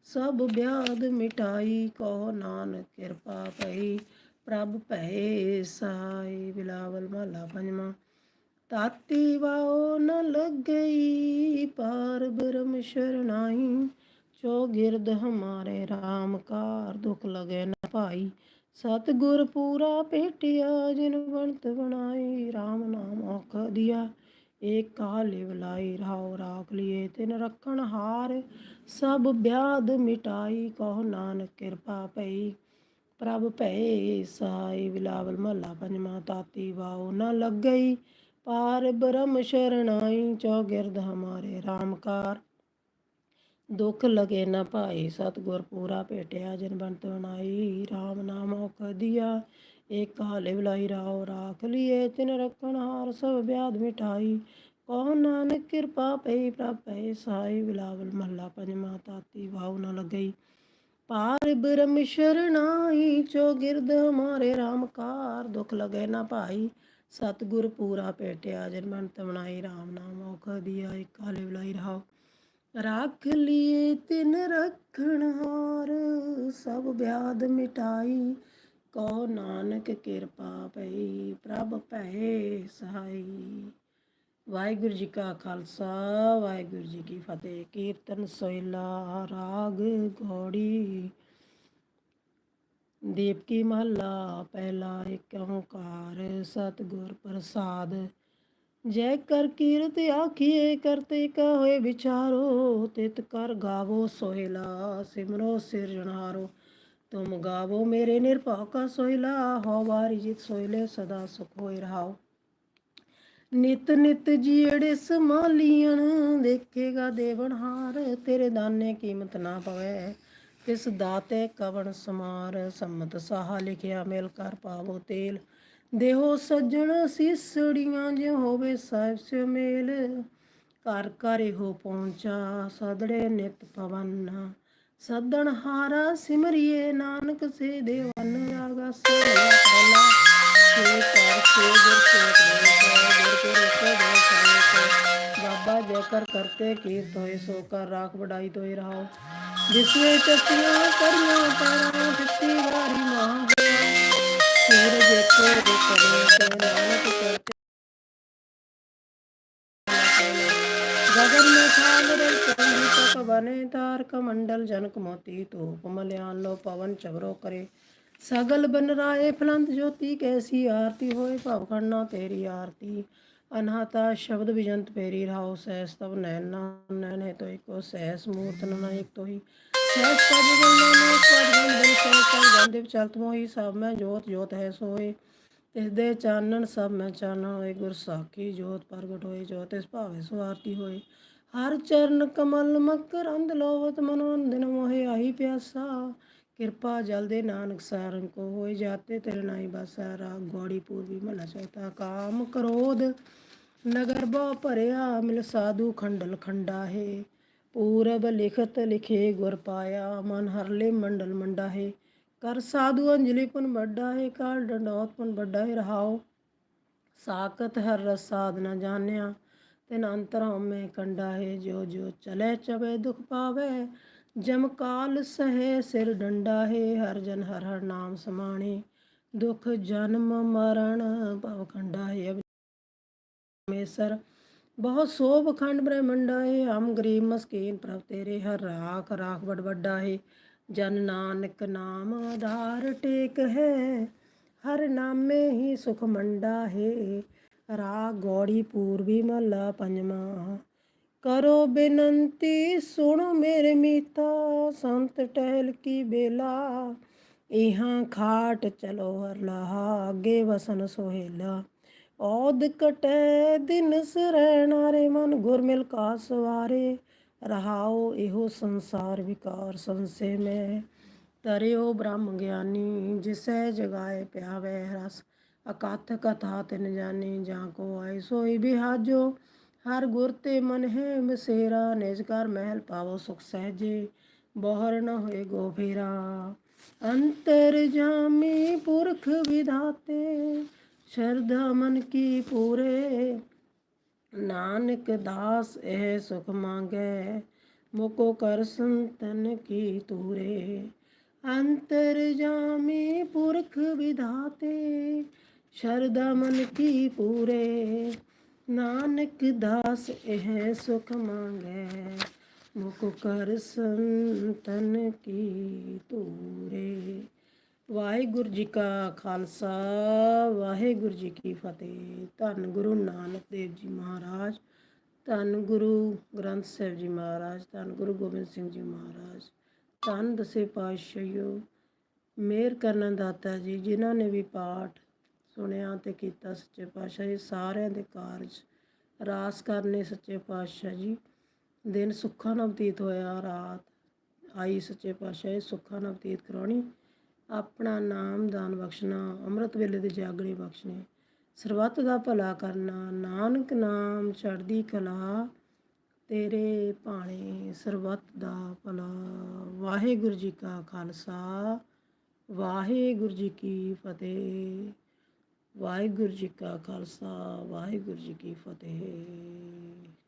ਸਭ ਬਿਆਦ ਮਿਟਾਈ ਕੋ ਨਾਨਕ ਕਿਰਪਾ ਪਈ। ਪ੍ਰਭ ਭੈ ਸਾਈ, ਬਿਲਾਵਲ ਮਹਲਾ ਪੰਜਵਾਂ। ਤਾਤੀ ਵਾਓ ਨ ਲੱਗਈ, ਪਾਰ ਬ੍ਰਹਮ ਸ਼ਰਨਾਈ। ਚੋ ਗਿਰਦ ਹਮਾਰੇ RAM ਕਾਰ ਦੁਖ ਲਗੇ ਨ ਭਾਈ ਸਤਗੁਰ ਪੂਰਾ ਭੇਟਿਆ, ਜਿਨ ਬਣਤ ਬਣਾਈ RAM ਨਾਮ ਔਖ ਦਿਆ। ਏਕਾ ਲਿਵ ਲਾਈ ਰਹਾਉ ਰਾਖ ਲਿਏ, ਤਿਨ ਰੱਖਣ ਹਾਰ, ਸਭ ਬਿਆਦ ਮਿਟਾਈ, ਕਹੋ ਨਾਨਕ ਕਿਰਪਾ ਪਈ। ਪ੍ਰਭ ਭੈ ਸਾਈ, ਬਿਲਾਵਲ ਮਹੱਲਾ ਪੰਜਵਾਂ, ਤਾਤੀ ਵਾਉ ਨ ਲੱਗਈ। ਪਾਰ ਬ੍ਰਹਮ ਸ਼ਰਨਾਈ ਚੋ ਗਿਰਦ ਹਮਾਰੇ ਰਾਮਕਾਰ। ਦੁਖ ਲਗੇ ਨਾ ਭਾਈ ਸਤਗੁਰ ਪੂਰਾ ਭੇਟਿਆ, ਜਿਨ ਬੰਤ ਬਣਾਈ RAM ਨਾਮ ਔਖ ਦਿਆ, ਏਕਾ ਲਿਵ ਰਾਉ ਰਾਖ ਲਿਏ, ਤਿਨ ਰੱਖਣ ਹਾਰ, ਸਭ ਬਿਆਦ ਮਿਠਾਈ। ਕਹੋ ਨਾਨਕ ਕਿਰਪਾ ਪਈ, ਪ੍ਰਭ ਪੈ ਸਾਈ, ਬਿਲਾਵਲ ਮਹੱਲਾ ਪੰਜਵਾਂ, ਤਾਤੀ ਵਾਉ ਨ ਲੱਗਈ। ਪਾਰ ਬ੍ਰਹਮ ਸ਼ਰਨਾਈ ਚੋ ਗਿਰਦ ਹਮਾਰੇ ਰਾਮਕਾਰ ਦੁਖ ਲਗੇ ਨਾ ਭਾਈ। ਸਤਗੁਰ ਪੂਰਾ ਭੇਟਿਆ, ਜਿਨ ਬੰਤ ਬਣਾਈ RAM ਨਾਮ ਔਖ ਦਿਆ, ਏਕਾ ਲਿਵ ਲਾਈ ਰਹਾਉ ਰਾਖ ਲਿਏ ਤਿਨ ਰੱਖਣ ਸਭ ਬਿਆਦ ਮਿਟਾਈ ਕਹੋ ਨਾਨਕ ਕਿਰਪਾ ਪਈ, ਪ੍ਰਭ ਭੈ ਸਹਾਈ। ਵਾਹਿਗੁਰੂ ਜੀ ਕਾ ਖਾਲਸਾ, ਵਾਹਿਗੁਰੂ ਜੀ ਕੀ ਫਤਿਹ। ਕੀਰਤਨ ਸੋਇਲਾ ਰਾਗ ਗੋੜੀ ਦੀਪਕੀ ਮਹੱਲਾ ਪਹਿਲਾ ਇੱਕ ਓੰਕਾਰ, ਸਤਿਗੁਰ ਪ੍ਰਸਾਦ। ਜੈ ਕਰ ਕੀਰਤ ਆਖੀਏ ਕਰਤੇ ਕਾ ਹੋਏ ਵਿਚਾਰੋ, ਤਿਤ ਕਰ ਗਾਵੋ ਸੋਹਿਲਾ, ਸਿਮਰੋ ਸਿਰਜਣਹਾਰੋ ਤੁਮ ਗਾਵੋ ਮੇਰੇ ਨਿਰਭਉ ਕਾ ਸੋਹਿਲਾ ਹੋ ਵਾਰੀ ਜਿਤ ਸੋਹਿਲੇ ਸਦਾ ਸੁਖ ਹੋਇ ਰਹਾਓ। ਨਿਤ ਨਿਤ ਜੀੜੇ ਸਮਾਲੀਆਂ ਦੇਖੇਗਾ ਦੇਵਨਹਾਰ ਤੇਰੇ ਦਾਨੇ ਕੀਮਤ ਨਾ ਪਵੇ। ਤਿਸ ਦਾਤੇ ਕਵਣ ਸਮਾਰ, ਸੰਮਤ ਸਾਹਾ ਲਿਖਿਆ ਮਿਲ ਕਰ ਪਾਵੋ ਤੇਲ। ਦੇਹੋ ਸੱਜਣ ਸੀਸੜੀਆਂ ਜਿ ਹੋਵੇ ਸਾਹਿਬ ਸਿ ਮੇਲ ਘਰ ਘਰ ਇਹੋ ਪਹੁੰਚਾ ਸਦੜੇ ਨਿਤ ਪਵਨ। ਸਦਣ ਹਾਰਾ ਸਿਮਰਿਏ, ਨਾਨਕ ਸੇ ਦੇਵਨ ਆਗਾ ਸੋਲਾ ਪਹਿਲਾ। ਸੇ ਕਰ ਸੇ ਗੁਰ ਸੇ ਗੁਰ ਕੇ ਰਸਤੇ, ਦੇ ਸਰੇ ਬਾਬਾ ਜੇਕਰ ਕਰਤੇ ਕੀਰਤ ਹੋਏ, ਸੋ ਕਰ ਰਾਖ ਵਡਾਈ ਤੋਈ ਰਹਾਓ। ਜਿਸਵੇ ਚਤੀਆਂ ਕਰੀਆਂ ਤਾਰਾਂ ਦਿੱਤੀ ਵਾਰੀ ਮਾਂ ਸੂਰਜ ਦੇਖੋ ਦੇ ਕਰੇ ਤੇ ਨਾਨਕ ਕਰਤੇ ਗਗਨ में छाल रल चंदी तक बने तारक मंडल जनक मोती धूप मल्यान लो पवन चवरो करे सगल बन राए फलंत ज्योति कैसी आरती होए भव खन्ना तेरी आरती अनहता शब्द विजंत पेरी रहाओ सहस तब नैना नैन है तो एको सहस मूर्त न एक ਸਹਿਜ ਸਾਧੂ ਗੰਗਾ ਸਭ ਮੈਂ ਜੋਤ ਜੋਤ ਹੈ ਸੋਏ ਤਿਸ ਦੇ ਚਾਨਣ ਸਭ ਮੈਂ ਚਾਨਣ ਹੋਏ, ਗੁਰ ਸਾਖੀ ਜੋਤ ਪ੍ਰਗਟ ਹੋਏ, ਜੋਤ ਇਸ ਭਾਵੇਂ ਸਵਾਰਤੀ ਹੋਏ। ਹਰ ਚਰਨ ਕਮਲ ਮਕਰ ਅੰਧ ਲੋਵਤ ਮਨੋਰੰਜਨ ਮੋਹਿ ਆਹੀ ਪਿਆਸਾ। ਕਿਰਪਾ ਜਲ ਦੇ ਨਾਨਕ ਸਾਰੰ ਕੋ ਹੋਏ, ਜਾਤੇ ਤੇਰੇ ਨਾਈ ਬਸਾ। ਰਾਗ ਗੋੜੀ ਪੂਰਬੀ ਮਹਲਾ ਚੌਥਾ, ਕਾਮ ਕਰੋਧ ਨਗਰ ਬਾ ਭਰਿਆ, ਮਿਲ ਸਾਧੂ ਖੰਡਲ ਖੰਡਾ ਹੈ। ਪੂਰਬ ਲਿਖਤ ਲਿਖੇ ਗੁਰ ਪਾਇਆ, ਮਨ ਹਰਲੇ ਮੰਡਲ ਮੰਡਾ ਹੈ ਕਰ ਸਾਧੂ ਅੰਜਲੀ ਪੁਨ ਵੱਡਾ ਹੈ ਕਾਲ ਡੰਡੋਤ ਪੁਨ ਵੱਡਾ ਹੈ ਰਹਾਓ ਸਾਕਤ ਹਰ ਰਸ ਸਾਧ ਨ ਜਾਣਿਆ, ਤਿਨ ਅੰਤਰਾਂ ਮੈਂ ਕੰਡਾ ਹੈ ਜੋ ਜੋ ਚਲੇ ਚਵੇ ਦੁਖ ਪਾਵੇ, ਜਮ ਕਾਲ ਸਹੇ ਸਿਰ ਡੰਡਾ ਹੈ ਹਰ ਜਨ ਹਰ ਹਰ ਨਾਮ ਸਮਾਣੇ, ਦੁਖ ਜਨਮ ਮਰਨ ਭਵ ਖੰਡਾ ਹੈ ਮੇਸਰ ਬਹੁਤ ਸੋਭ ਖੰਡ ਬ੍ਰਹਮੰਡਾ ਹੈ ਹਮ ਗਰੀਬ ਮਸਕੀਨ ਪ੍ਰਭ ਤੇਰੇ ਹਰ ਰਾਖ ਰਾਖ ਵਡ ਵੱਡਾ ਹੈ ਜਨ ਨਾਨਕ ਨਾਮ ਆਧਾਰ ਟੇਕ ਹੈ, ਹਰ ਨਾਮੇ ਹੀ ਸੁਖ ਮੰਡਾ ਹੈ। ਰਾ ਗੌੜੀ ਪੂਰਬੀ ਮਹਲਾ ਪੰਜਵਾਂ। ਕਰੋ ਬੇਨੰਤੀ, ਸੁਣੋ ਮੇਰੇ ਮੀਤਾ, ਸੰਤ ਟਹਿਲ ਕੀ ਬੇਲਾ। ਇਹਾਂ ਖਾਟ ਚਲੋ ਹਰ ਲਾਹਾ ਅੱਗੇ ਵਸਨ ਸੋਹੇਲਾ। ਔਦ ਕਟੈ ਦਿਨ ਸਰਣਾਰੇ ਮਨ ਗੁਰ ਮਿਲ ਕਾ ਸਵਾਰੇ। ਰਹਾਓ ਇਹੋ ਸੰਸਾਰ ਵਿਕਾਰ ਸੰਸੇ ਮੈਂ। ਤਰਿਓ ਬ੍ਰਹਮ ਗਿਆਨੀ, ਜਿਸੈ ਜਗਾਏ ਪਿਆਵੇ ਰਸ। ਅਕਥ ਕਥਾ ਤਿਨ ਜਾਣੀ, ਜਾਂ ਕੋ ਆਏ ਸੋਈ ਬਿਹਾਜੋ। ਹਰ ਗੁਰ ਤੇ ਮਨ ਹੈ ਮਸੇਰਾ, ਨਿਜ ਕਰ ਮਹਿਲ ਪਾਵੋ ਸੁਖ ਸਹਜੇ। ਬੋਹਰ ਨ ਹੋਏ ਗੋ ਫੇਰਾ। ਅੰਤਰ ਜਾਮੀ ਪੁਰਖ ਵਿਧਾਤੇ। ਸ਼ਰਧਾ ਮਨ ਕੀ ਪੂਰੇ? ਨਾਨਕ ਦਾਸ ਇਹ ਸੁਖ ਮੰਗੈ, ਮੁਕੋ ਕਰ ਸੰਤਨ ਕੀ ਤੂਰੇ? ਅੰਤਰ ਜਾਮੀ ਪੁਰਖ ਵਿਧਾਤੇ ਸ਼ਰਦਾ ਮਨ ਕੀ ਪੂਰੇ? ਨਾਨਕ ਦਾਸ ਇਹ ਸੁਖ ਮੰਗੈ, ਮੁਕ ਕਰ ਸੰਤਨ ਕੀ ਤੂਰੇ? ਵਾਹਿਗੁਰੂ ਜੀ ਕਾ ਖਾਲਸਾ, ਵਾਹਿਗੁਰੂ ਜੀ ਕੀ ਫਤਿਹ। ਧੰਨ ਗੁਰੂ ਨਾਨਕ ਦੇਵ ਜੀ ਮਹਾਰਾਜ, ਧੰਨ ਗੁਰੂ ਗ੍ਰੰਥ ਸਾਹਿਬ ਜੀ ਮਹਾਰਾਜ, ਧੰਨ ਗੁਰੂ ਗੋਬਿੰਦ ਸਿੰਘ ਜੀ ਮਹਾਰਾਜ। ਧੰਨ ਦਸੇ ਪਾਤਸ਼ਾਹੀਓ ਮੇਰ ਕਰਨ ਦਾਤਾ ਜੀ, ਜਿਨ੍ਹਾਂ ਨੇ ਵੀ ਪਾਠ ਸੁਣਿਆ ਤੇ ਕੀਤਾ ਸੱਚੇ ਪਾਤਸ਼ਾਹ ਜੀ, ਸਾਰਿਆਂ ਦੇ ਕਾਰਜ ਰਾਸ ਕਰਨੇ ਸੱਚੇ ਪਾਤਸ਼ਾਹ ਜੀ। ਦਿਨ ਸੁੱਖਾਂ ਨਾਲ ਬਤੀਤ ਹੋਇਆ, ਰਾਤ ਆਈ ਸੱਚੇ ਪਾਤਸ਼ਾਹ ਜੀ, ਸੁੱਖਾਂ ਨਾਲ ਬਤੀਤ ਕਰਾਉਣੀ। ਆਪਣਾ ਨਾਮ ਦਾਨ ਬਖਸ਼ਣਾ, ਅੰਮ੍ਰਿਤ ਵੇਲੇ ਦੇ ਜਾਗਣੇ ਬਖਸ਼ਣੇ। ਸਰਬੱਤ ਦਾ ਭਲਾ ਕਰਨਾ, ਨਾਨਕ ਨਾਮ ਚੜ੍ਹਦੀ ਕਲਾ, ਤੇਰੇ ਭਾਣੇ ਸਰਬੱਤ ਦਾ ਭਲਾ। ਵਾਹਿਗੁਰੂ ਜੀ ਕਾ ਖਾਲਸਾ, ਵਾਹਿਗੁਰੂ ਜੀ ਕੀ ਫਤਿਹ। ਵਾਹਿਗੁਰੂ ਜੀ ਕਾ ਖਾਲਸਾ, ਵਾਹਿਗੁਰੂ ਜੀ ਕੀ ਫਤਿਹ।